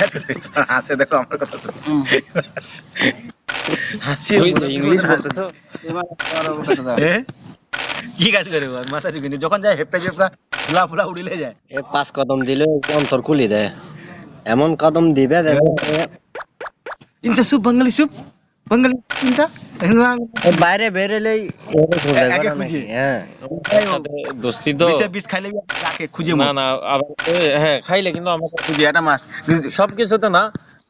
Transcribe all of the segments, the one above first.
হাসে দেখো আমার কথা তো। হাসি ইংলিশ বলতেছো কি কাজ করে? মাথা ঢুকিনি যখন যায় হেপে চেপড়া ফুলা ফুলা উড়িলে যায়। এক পাঁচ কদম দিলে অন্তর খুলি দেয়। এমন কদম দিবে দেখো। ইনতা সুপ বাঙালি সুপ। বাঙালি বাইরে বেরেলেই। হ্যাঁ দোস্তি তো বিষ খাইলে ডাকে খুঁজে না না হ্যাঁ খাইলে কিন্তু আমাকে খুঁজে একটা মাছ সব কিছুতে না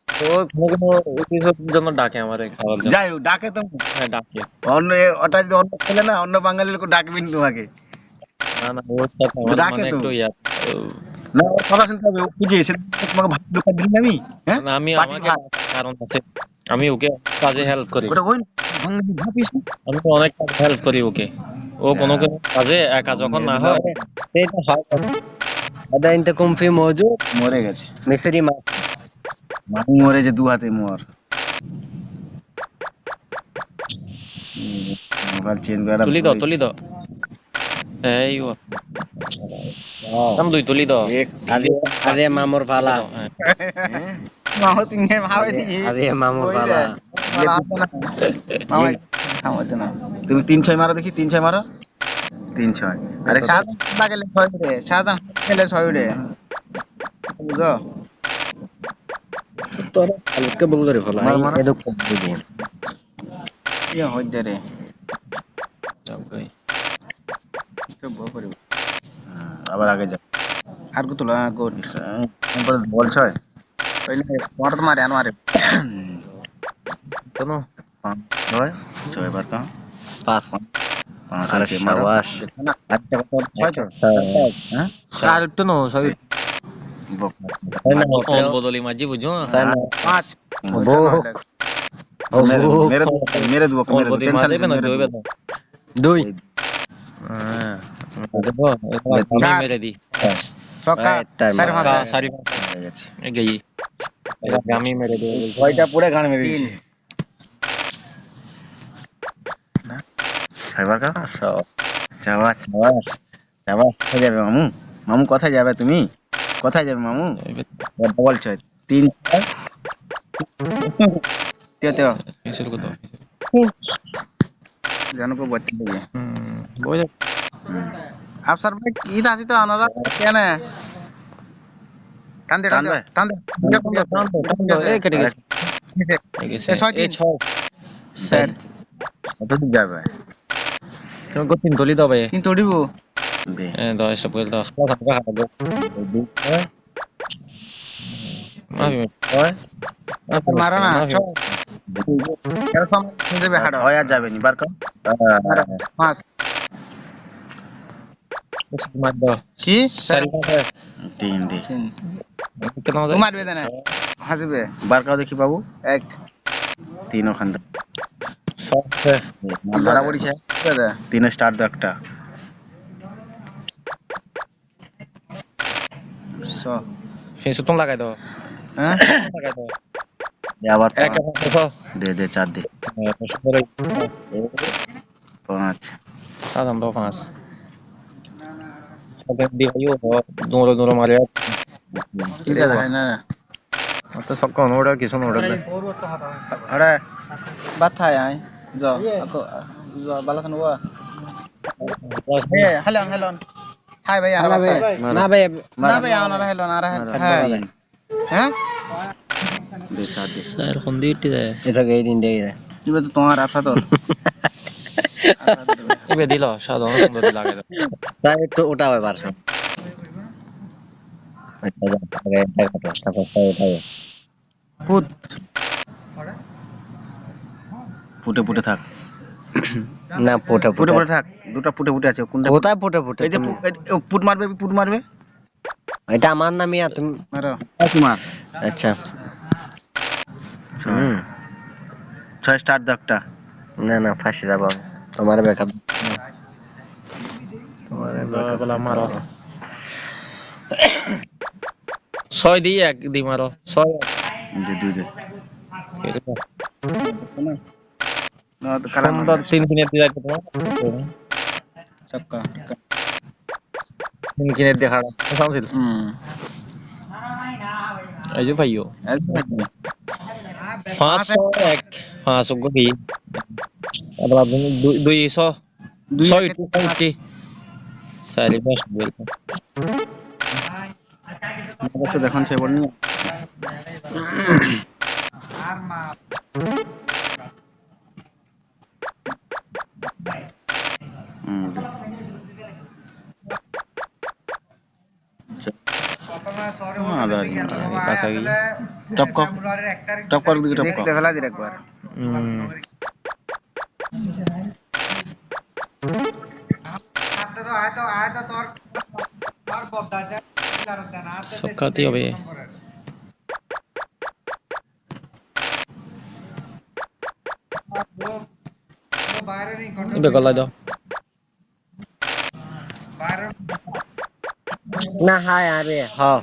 ও কোনো কোনো কিছুর জন্য ডাকে আমারে খাওয়ার জন্য যাই ডাকে তো হ্যাঁ ডাকে অন্য ওটা যদি অন্য ছেলে না অন্য বাঙালির লোক ডাকবি তোমাকে না না ওর সাথে ডাকে তো। না কথা শুনতে হবে ও খুঁজে এসে তোমাকে আমি হ্যাঁ আমি আমাকে কারণ আছে আমি ওকে কাজে হেল্প করি। আমি তো অনেক কাজ হেল্প করি ওকে। ও কোনো কোনো কাজে একা যখন না হয় সেটা হয়। আদা ইনতে কুমফি মজুদ মরে গেছে। মিসরি মাছ মামু মরে যে দু হাতে মোর। মোবাইল চেঞ্জ করা তুলি দাও তুলি দাও। এই ও। কাম দুই তুলি দাও। আদে আদে মামুর ফালা মামু ভাবে দি আদে মামুর ফালা তুমি তিন ছয় মারো দেখি তিন ছয় মারো? তিন ছয়। আরে সাত গেলে ছয় উঠে সাত ছয় উঠে বুঝো? তোর হালকা বল ফলা। এই দুঃখ ইয়ে রে. আবার আগে যা। আর কত বল ছয়। তোমার তো মারে আনোয়ারে শোনো, ছয় ছয় বার কাম পাঁচ পাঁচ আরে আছে মারো সাবাস আটটা কথা ছয় তো হ্যাঁ আর একটু নো, sorry. বক। অল বদলি মাঝি বুঝো? পাঁচ বুক ও মেরে বুক মেরে দেবো, মেরে দেবো অল মেরে দেবো মেরে দেবো হ্যাঁ, দেবো, আমি মেরে কা- হয়ে দিই। ছয়টা পুরো গান মেরে দিয়েছে। ছয়বার কাম চাওয়া চাওয়া চাওয়া কোথায় যাবে মামু? মামু কোথায় যাবে তুমি? কোথায় যাবে মামু? ডবল ছয় তিন। তেও তেও। মিছিল কত? জানো কো বচ্চা দিবে। হুম। আফসার ভাই কি আছে তো আনারা কেন? টান দে টান দে টান দে। এই কেটে গেছে। এই ছয় তিন। ছয়। স্যার কত দিক যাবে তুমি কত তিন তুলি দাও ভাই। তিন তড়িব এ, দাও, এসব করে দাও। খাও, খাও, খাও, দাও। হ্যাঁ? মাফি, হয়? মাফি, মারা না কেন সামনে দেবে হাড় ছয় যাবে নি বার কর পাঁচ মার দাও। কি হয়। তিন দে মারবে না হাসবে দেখি বাবু এক তিন ওখান থেকে হয়। ধরা পড়িছে তিন স্টার দো একটা লাগাই দাও। হ্যাঁ লাগাই দাও। দে আবার পাঁচ। দে দে চার দে হ্যাঁ, সুন্দর পাঁচ সাধারণ পাঁচ। দিয়ে আইও, দাও। দৌড়ো, দৌড়ো মারে। তোমার আফা তো দিল সাধারণ একটু ওটা হয় বার সব আচ্ছা যা আগে এটা কাটো তারপর তাই ওটাই পুত। ফুটে ফুটে থাক। না পোটা ফুটে পোটা থাক। দুটো ফুটে ফুটে আছে কোনটা কোথায় পোটা পোটা এই যে পুট মারবে পুট মারবে? এটা আমার নামই আর তুমি মারো। তোমার আচ্ছা। হুম। ছয় স্টার দো একটা। না না ফাঁসি যাব তোমার ব্যাকআপ তোমার বলা মারো। ছয় দিয়ে এক দি মারো ছয় দে দুই দে। না তো কালা সুন্দর তিন কিনে দিয়ে রাখো তোমার। চক্কা তিন কিনে দেখা সামছিল হুম। এই যে ভাইও। পাঁচশো এক পাঁচশো গতি আবার আপনি দুই দুইশো। দুই ছয় একে টু পঁয়ত্রি চারি পাঁচ অবশ্য দেখুন সে বলনি। হুম, টপ কর টপ কর দিকে টপ কর সব খাতে হবে এবার গলায় দাও না হায়। আরে হ সব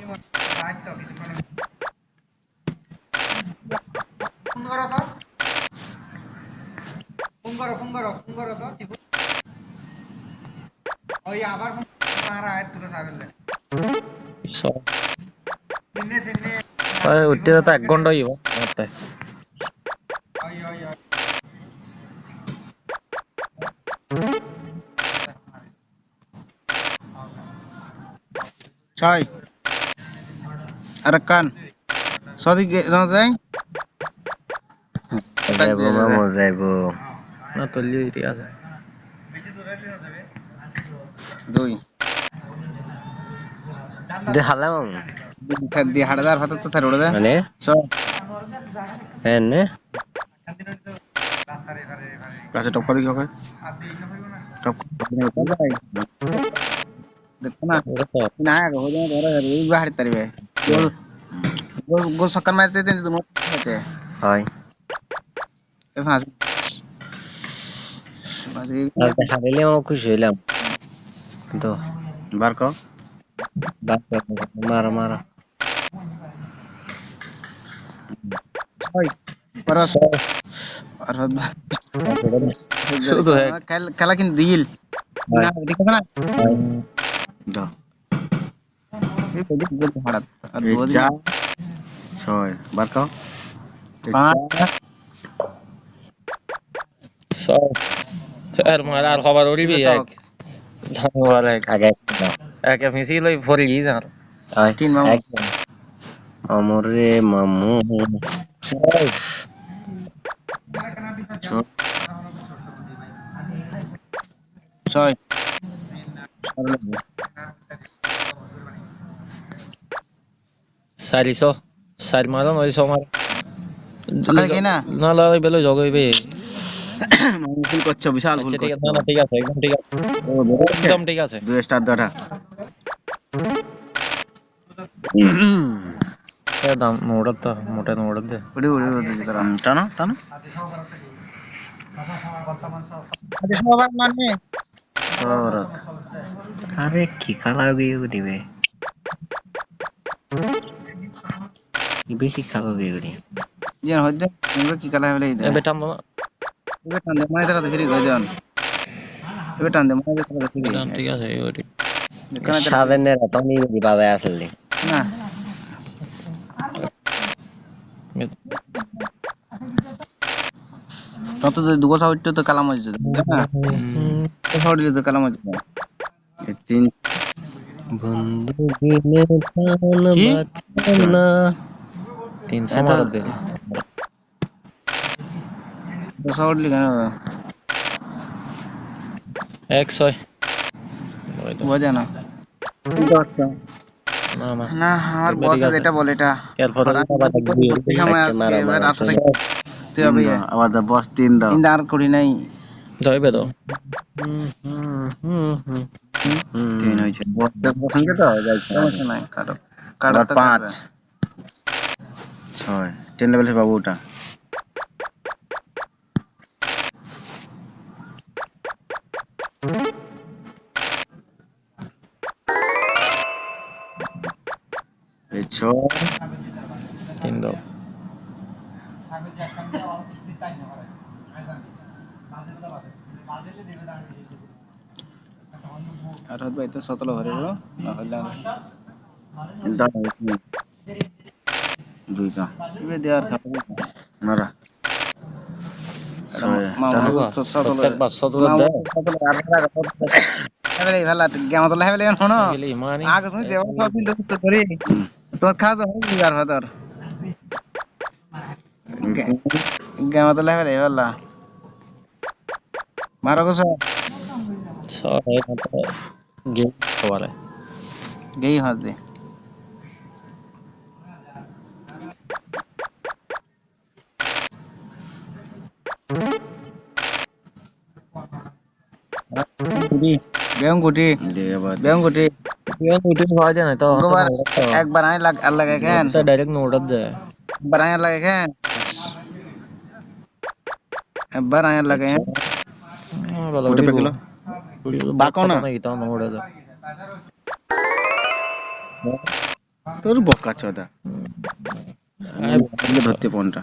উঠতে তো এক ঘণ্টা হইব মতে ছয় আর কান সদিক না যাই যাইব মামু যাইব না তলি ঠিক আছে দুই মামু দিয়ে হাড়দার হাতে তো স্যার দেয় মানে? ছয় এনে কাছে টপ করে কি হবে টপ দেখো না তো না। আগে হয়ে যাবে ধরে এই বাহার তারিবে। গোল গোল গোল মারতে দিন তুমি হতে হয়। এ ফাঁস বাজি হারিলে খুশি হইলাম। কিন্তু বার কর। মারা মারা ছয় পরস আর শুধু এক খেলা কিন্তু দিল ছয় বার আর মার আর খবর উড়িবি এক ধন্যবাদ এক আগে একে মিশি লই ফরি যার হয় তিন মামু। একদম। মামু। ছয়। চাৰিশ। চাৰি মাৰা জগাইবে ভুল করছ বিশাল ভুল আচ্ছা ঠিক আছে করছ ঠিক আছে একদম ঠিক আছে। একদম ঠিক আছে। দুই স্টার দাটা। ഏതാ മൂടത്ത മുട്ട മൂടത്ത് টানো বেশি খালো মানে? কি কালা হলে দে এবে টান এবে টান দে মাইদারা তো ফিরি গজন এবে টান দে মাইদারা তো ফিরি। ঠিক আছে এই সাবেনের তনি দি বাজায় আসলে না তত তো দুগো সাউট তো কালাম হইছে না সাউট তো কালাম হইছে এই তিন বন্ধু বিনে প্রাণ কি? বাঁচে না তিনশো এটা- মার দে সাউট লিখা না এক ছয় বোঝা না। না আমার বস যেটা বলে এটা। সময় আচ্ছা, বস তিন দাও। তিন আর করি নাই। ধরবে তো। তিন হয়েছে। বসের তো সমস্যা নাই কাটো। কাটো পাঁচ। ছয়। টেন লেভেল পাবো ওটা। তিন দাও আর হয়তো তো সতলো ঘরে না হইলে দাঁড়াও দুইটা। ইবে দেয়ার খাবে মারা। ছয় মামা চালু তো সাদলে প্রত্যেক পাঁচশো তোলা দেয়। হেবেলে ভালা গেমা তো হেবেলে শোনো গেলে ইমানই আগে তুমি দেওয়া সব দিন তো করি তোমার খাওয়া হয় আর হাজার গেমা তো হেবেলে ভালা মারো কস ছয় মাত্র গেম খবরে গেই হাজ দে বেগম গুটি। দিয়ে আবার বেগম গুটি ইমান উঠে পাওয়া যায় না তো গোবার একবার আই লাগ আর লাগে কেন ডাইরেক্ট নোটার দেয় একবার আই লাগে কেন একবার আই লাগে কেন উঠে পেয়ে গেল বাকো না ইতা নোড়ে দেয় তোর বকা চোদা ধরতে পনটা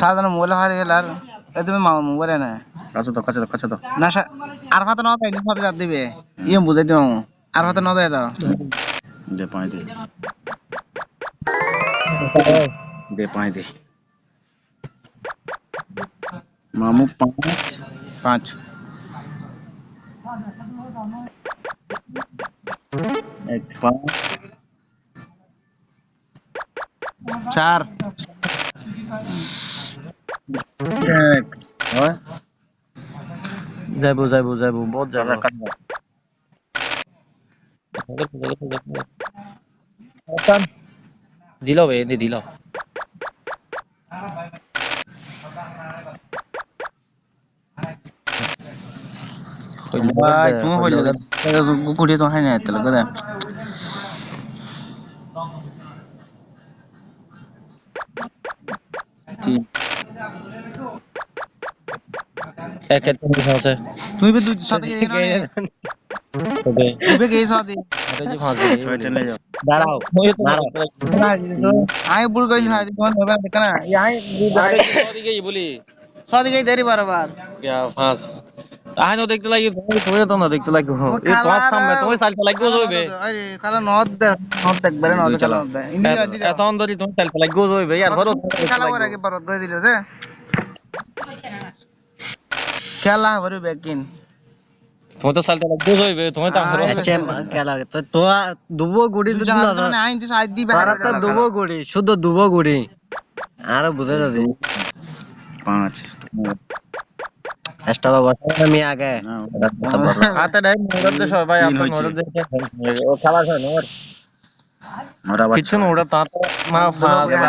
সাধারণ মোবাইল হারিয়ে গেল আর এ তুমি মোবাইল না কাছে তো কাছে তো কাছে তো না সা- আর হাতে ন দেয় নিফাতে জাত দিবে ইয়ে বুঝাই দিও আর হাতে ন দেয় দাও দে পাঁচ দে দে পাঁচ দে মামু পাঁচ পাঁচ এক হয় যাইবো যাইবো যাইবো বহুত যাইবো কাটা কাটা দিল বে দি দিল ভাই তুমি হইলে গুকুড়ি তো হয় না তাহলে এক এক আছে তুমি বে দুই সাথে গিয়ে তবে তুমি গিয়ে সাথে আরে যে ফাঁসে ছয় টেনে যাও দাঁড়াও ওই তো মারো আই বুড় গইল সাথে তোমার হবে না দেখনা আই ওদিকে বলি সাথে গিয়ে দেরি বারবার क्या फांस আহ দেখতে লাগি তুমি তো না দেখতে লাগি ও এই তোমার কালার- সামনে তুমি চালতে লাগি যাইবে আরে কালা নদ দে নদ দেখবারে নদ দুই চালা চালাও। নদ ইন্ডিয়া দি এত অন্দরই তুমি চালতে লাগি যাইবে আর বড় খেলা করে আগে বারত গই দিল যে খেলা ভরে বেকিন তুমি তো চালতে লাগি যাইবে তুমি তো আরে, আচ্ছা কেলা তো তো দুবো গুড়ি তো তো আইন তো সাইড দি তারা তো দুবো গুড়ি শুধু দুবো গুড়ি আর বুঝে দাদি পাঁচ এক্সট্রা বাবা আমি আগে হাতে ডাই মোড় সবাই আপনার। মোড় ও খেলা হয় না ওর আর না ওটা তা তো ফাঁস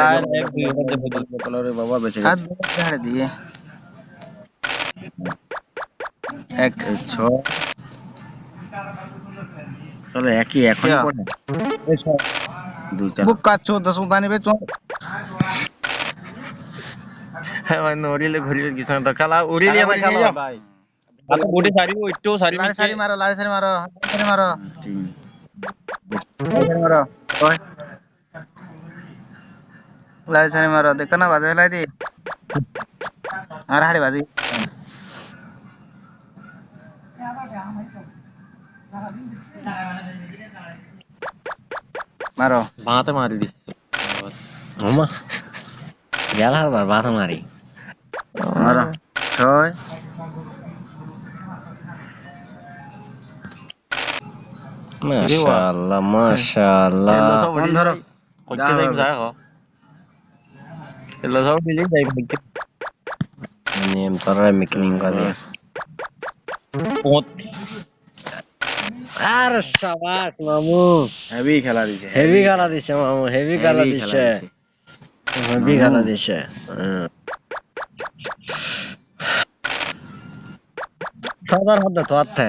আর এক দুই ওটা দে বদল বোতলের বাবা বেঁচে গেছে দিয়ে এক ছয়। চলো একই এখন? পড়ে। দুই চার। বুক কাচ্ছো দশ উগানি বে চো হ্যাঁ ভাই নরিলে না উড়িলে না ভাই গুটি সারি ওইটো সারি লাড়ি সারি মারো লাড়ি সারি মারো লাড়ি সারি মারো। তিন সারি মারো লাড়ি সারি মারো দেখো না বাজে হেলাই দি। আর হাড়ি বাজি। মারো। বাঁতে মারি দিচ্ছে। ওমা। গেলা বার বাথা মারি। মারা। ছয়। মাশাআল্লাহ মাশাআল্লাহ। ধরো কইতে যাই হ এলো সব মিলে যাই নিয়ম তোরা মেকিনিং করে আর শাবাশ মামু। হেভি খেলা দিছে হেভি খেলা দিছে মামু হেভি খেলা দিছে। হেভি খেলা দিছে তো আছে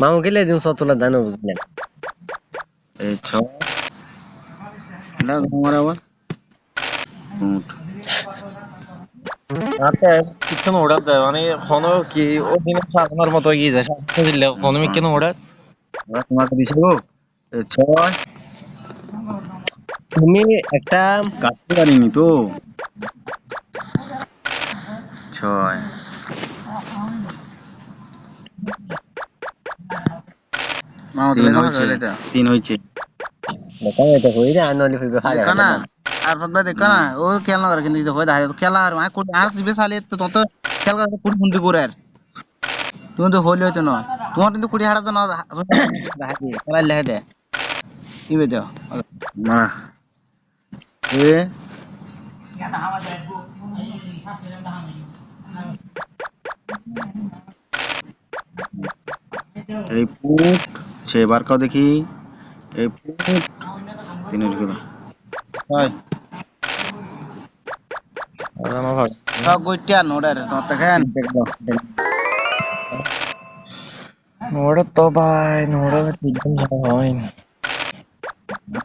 মামু গেলে দিন সতুলা দানো বুঝলেন এই ছয় দাও তোমার আবার? উঠ। কিচ্ছু ওড়াত দেয় মানে কোনো কি ও দিন মতো এগিয়ে যায় দিলে কোনো কেন ওড়াত এবার তোমাকে দিছে গো ছয়। তুমি একটা কাটতে পারিনি তো। ছয়। তিন হয়েছে। তিন আনলি হইবে খালি देखा ना আর ফত ভাই দেখা না ও খেল না করে কিন্তু দেখো দেখা তো খেলা আর মানে কোন আর দিবে সালে তো তত খেল করে কুড়ি ফুন্দি করে আর তুমি তো হলি হইতো না? তোমার কিন্তু কুড়ি হারা তো না খেলা লেহে দে ইবে দাও না এ এই ফুট সে এবার কাও দেখি এই ফুট তিনে ঢুকে দাও হয় সব গইটিয়া নোডার তোমার দেখেন ওড়াত তো ভাই ওড়াত তিনজন হয়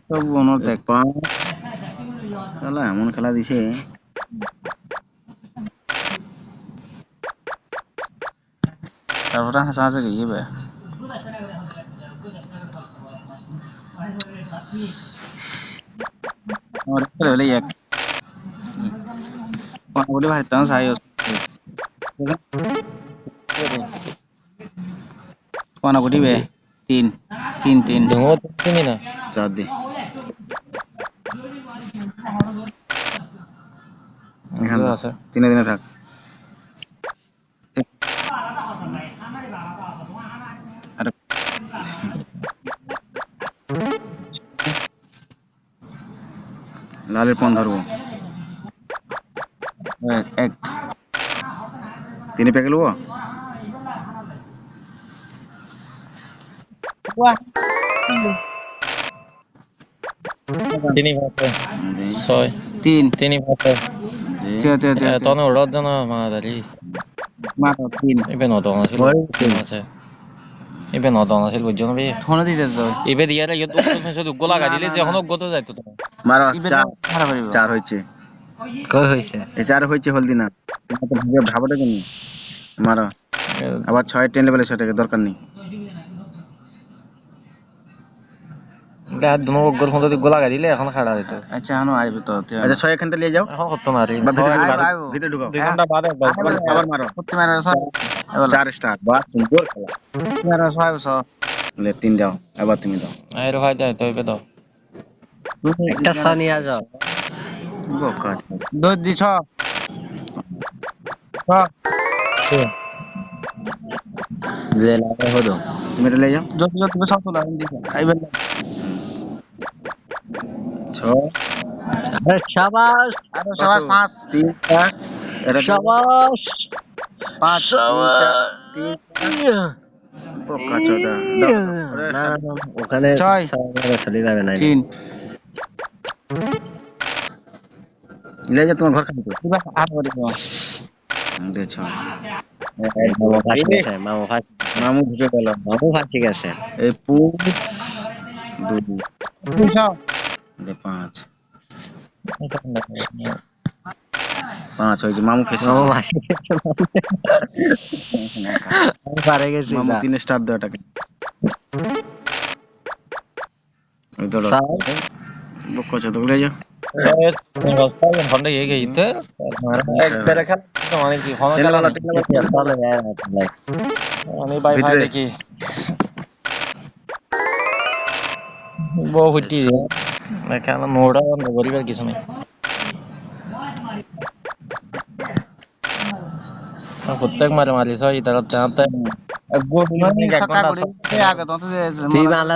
সব মনে দেখ পাঁচ তাহলে এমন খেলা দিছে তারপরে হাসা হাসা গিয়ে বে আমার খেলে হলে এক কোন বলি ভাই তাও সাই কোন বলি বে তিন তিন আছে তিনে দিনে থাক আরে লালের পন ধরবো তিনি ছয় তিন তিনি। তিন জানো ইবে নদন আছিল আছে ইবে নদন ইবে ইয়ত যে এখন যাইতো কই হইছে? এই চার হয়েছে হলদি না ভাবটা কেন মারো। আবার ছয় টেন লেভেলে সেটাকে দরকার নেই। লাগা এখন খাড়া দিত আচ্ছা হানো আইবে তো আচ্ছা ছয় এখানটা নিয়ে যাও। এখন কত না রে বা ভিতরে ঢুকাও, দুই ঘণ্টা বাদে আবার মারো। মারা চার স্টার বা সুন্দর খেলা। মারা লে তিন দাও এবার তুমি দাও। ভাই যাই তো ইবে দাও। একটা সানি আজ বোকা। দুই দি ছ ছ যে লাগে হলো। তুমি এটা নিয়ে যাও। যদি যদি সব তোলা দিছে আইবে ছয় আরে শাবাশ আরে সবাই পাঁচ। তিন চার। শাবাশ পাঁচ তিন চার। ওখানে চলে যাবে না। তিন। নিয়ে যাও তোমার ঘর খালি তো এবার আট করে দাও দে ছয় মামু ফাঁসি গেছে মামু ফাঁসি মামু ঢুকে গেল মামু ফাঁসি গেছে। এই পুর দুই। দে পাঁচ। পাঁচ হয়েছে মামু ফেসে মামু ফাঁসি গেছে পারে গেছি মামু তিন স্টার দাও এটাকে ওই সাত। বোকা চোদা যাও। ঘণ্টা ইয়ে গেইতে এক বেলা খেলা মানে কি হন তেল খেলা বালা, নেই। তেল বালা। চলে যায় না, চলে। আমি বাই ভাই ভিতরে। দেখি বউ ফুটি এখানে নোড়া নগরিবার কিছু নেই প্রত্যেক মারে মারিস হয় তারা তাতে মানে সকা করে এই আগে তো তুই বাংলা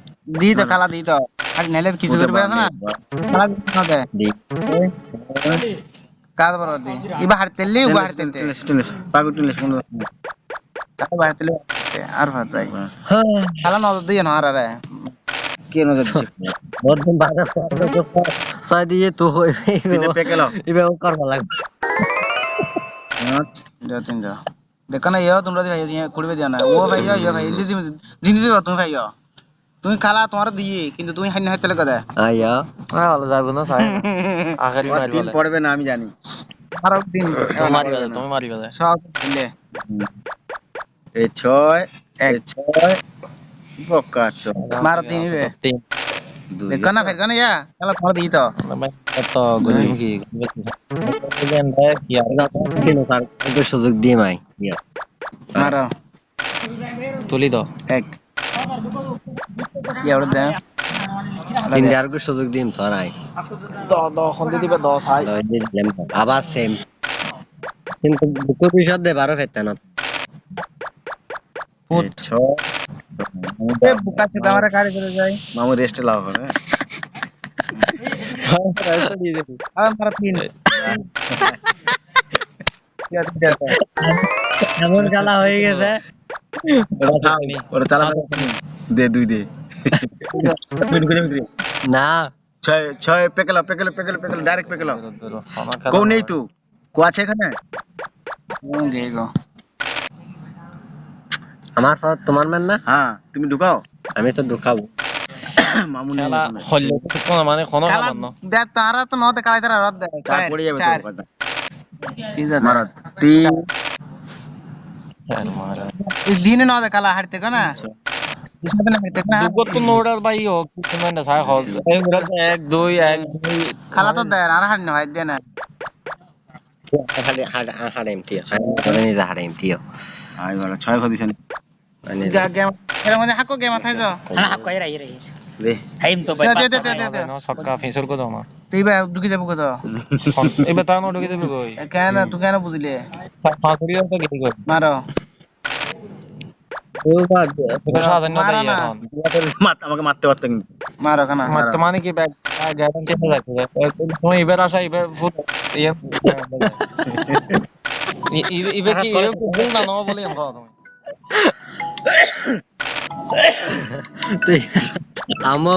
দি তো খেলা দি তো আর নাইলে কিছু করবে আছে না খেলা দিতে হবে দি কাজ বড় দি ইবা হারতেলি উবা টেনিস পাগু কোন কাজ হারতেলি আর ভাত ভাই হ্যাঁ খেলা নজর দিয়ে না আর আরে কে নজর দিছে বর্তমান বাজার ছয় দিয়ে তো তিনে পেকেল এবার করবা লাগবে যা তিন যা দেখো না ইয়ে তোমরা ভাই ইয়ে কুড়বে দিয়া না ও ভাই ইয়ে ভাই দিদি জিনিস দিও তুমি ভাই ইয়ে। তুমি খালা তোমার দিয়ে কিন্তু তুমি হাইনা হাইতে লাগে আইয়া ভালো যাবে না সাহেব আখেরি মারি তিন পড়বে না আমি জানি। আরও দিন তুমি মারিবা তুমি মারিবা দে। সব দিলে। এই ছয় এই ছয় বক্কা ছয় মারো তিন বে তিন। দুই দেখো না ফের কেন ইয়া। খেলা তোমার দিই তো। এত গলিম কি বুঝলেন রে কি আর দিন তার একটু সুযোগ দিয়ে মাই। ইয়া মারো। তুলি দাও। এক। ইয়া ওটা দে তিন আর সুযোগ দিম তো আর আই দহ দহ খন্দি দিবে দশ দিয়ে আবার সেম কিন্তু দুটো পিছত দে বারো ফেরতে না এই ছয় এ বুকা ছে আমার গাড়ি করে যাই মামু রেস্ট ইয়া তিন দে এমন খেলা হয়ে গেছে ওরা চালা দে দুই দে। না। ছয় ছয় পেকেল পেকেল পেকেল পেকেল ডাইরেক্ট পেকেল। কেউ নেই তো? কো আছে এখানে? হুম দিয়ে গো। আমার তোমার ম্যান না? হ্যাঁ তুমি ঢুকাও। আমি তো ঢুকাবো। কোন মানে কোন না। দে তারা তো নতে কালাই তারা রদ দে চার পড়ে যাবে তোর কথা। তিন যা মারা তিন। এই দিনে নতে কালা হারতে না? ইসবে না? হারতে দুগত নোড়ার বাই হোক তুমি না সাই হল। এক দুই এক দুই খালা তো দেয় আর হার না হয় দে না। খালি হাড় হাড় এমটি হাড়ে হাড়ে এমটি আই বড় ছয় খো দিছেন গেম এর মধ্যে হাকো গেম আথাই যা Anak aku aja aja aja. দে। Haim tuh দে দে দে দে দে সবকা ফিসর কো দাও না তুই বা ঢুকে যাব কত? ঢুকে কই? কেন তুই কেন বুঝলি ফাঁসুরি তো কই? মারো আমাকে মারতে পারতো কিন্তু কেন মারতে মানে কি ব্যাগ গাড়ি চেপে যাচ্ছে তুমি এবার আসা এবার ফুট কি ইবে ভুল না নাও বলি আমি কথা তুমি? তুই আমো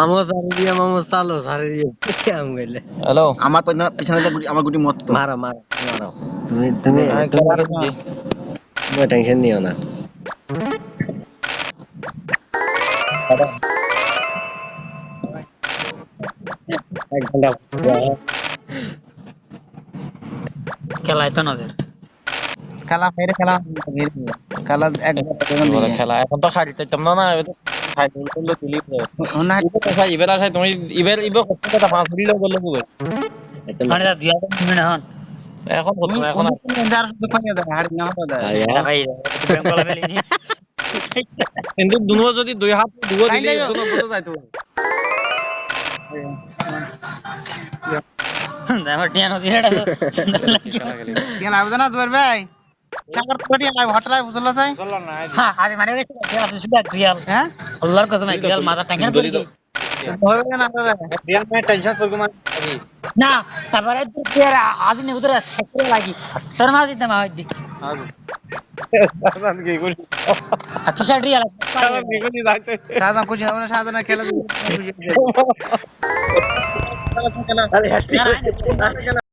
আমো চালো সারি দিয়ে। কি আম গেলে হ্যালো আমার পিছনে আমার গুটি মরতো মারো মারো মারো তুমি তুমি তুমি টেনশন নিও না। এক ঘণ্টা. খেলা খেলা খেলা। এক খেলা এখন তো চাইতাম না না তো খাইতে বললে তুলি না ইবে তো আসা তুমি ইবে ইবে কষ্ট কথা কই Mana dah dia tuh mana এখন তুমি না এখন আর- কোন দার শুধু খাইয়া দাও হাড়ি না হতো দাও আয়া। Ada kayak bengkol beli ini. কিন্তু দুনো যদি দুই হাত দুগো দিলে দুনো বলতে যাইতো dia nanti ada. কেন আবেদন না জুয়ার ভাই চাকর কোটি লাইভ হটলাই বুঝলা চাই Hah, ada mana wes? Dia harus sudah real. হ্যাঁ Allah kau tuh real mata tangga tuh. হবে না রে রিয়াল মে টেনশন করব মানে Nah, kabar itu dia aja nih udah sektor lagi. Termasuk itu mah di. কি করি Atau saya real. কি করি যাইতে সাধারণ কোচিং হবে না সাধারণ খেলা Nah,